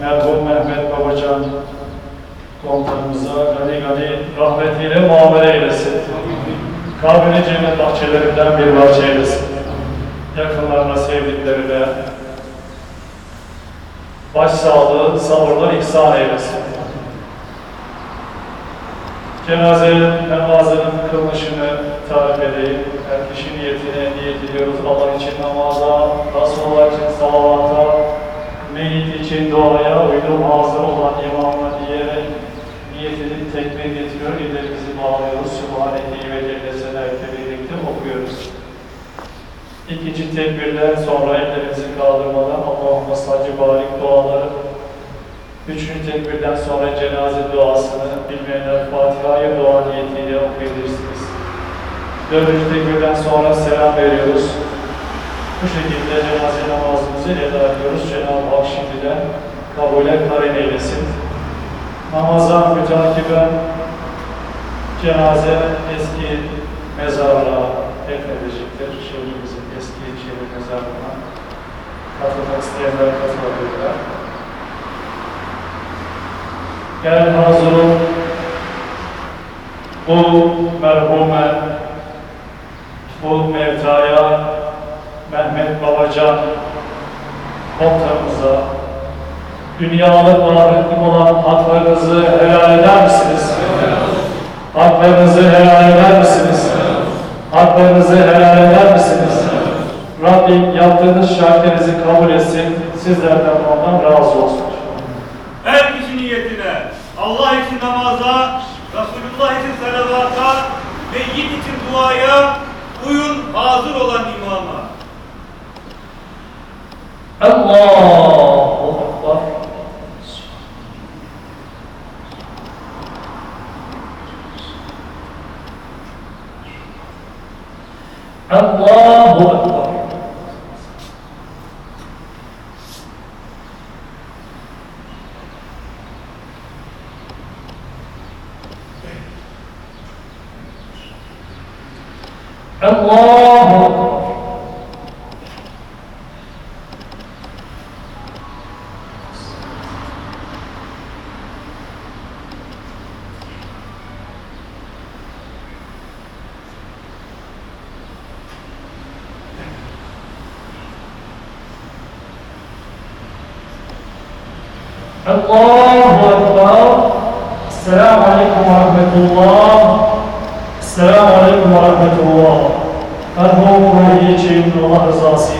merhum Mehmet Babacan komutanımıza gani gani rahmetiyle muamele eylesin. Kabrini cennet bahçelerinden bir bahçe eylesin. Yakınlarına, sevdiklerine başsağlığı, sabırlar ihsan eylesin. Cenaze namazının kılınışını tarif edeyim. Her kişi niyetine niyet ediyoruz. Allah için namaza, Resulullah için salavata, meyit için duaya, uydum hazır olan imamla diyerek niyet edip tekbir getiriyor. İlerimizi bağlıyoruz. Sübhaneke'yi ve Cellesine birlikte okuyoruz. İkinci tekbirden sonra ellerimizi kaldırmadan Allahümme salli barik duaları Üçüncü tekbirden sonra cenaze duasını bilmeyenler Fatiha'yı dua niyetiyle okuyabilirsiniz. Dördüncü tekbirden sonra selam veriyoruz. Bu şekilde cenaze namazımızı eda ediyoruz. Cenab-ı Hak şimdiden kabule karin eylesin. Namaza mütakiben cenaze eski mezarlığa defnedilecektir. Şehrimizin eski şehir mezarlığına katılmak isteyenler katılabilirler. Gel hazırım bu merhume, bu mevtaya Mehmet Babacan komutanımıza dünyalık varlıklı olan haklarınızı helal eder misiniz? Haklarınızı helal eder misiniz? Haklarınızı helal eder misiniz? Rabbim yaptığınız şartlarınızı kabul etsin. Sizlerden ondan razı olsun. Her kişi niyetine, Allah için namaza, Resulullah için salavata ve yiğit için duaya uyun hazır olan imama. Allahu الله أكبر. الله أكبر. الله أكبر. السلام عليكم ورحمة الله. السلام عليكم ورحمة الله. من الله رزاسي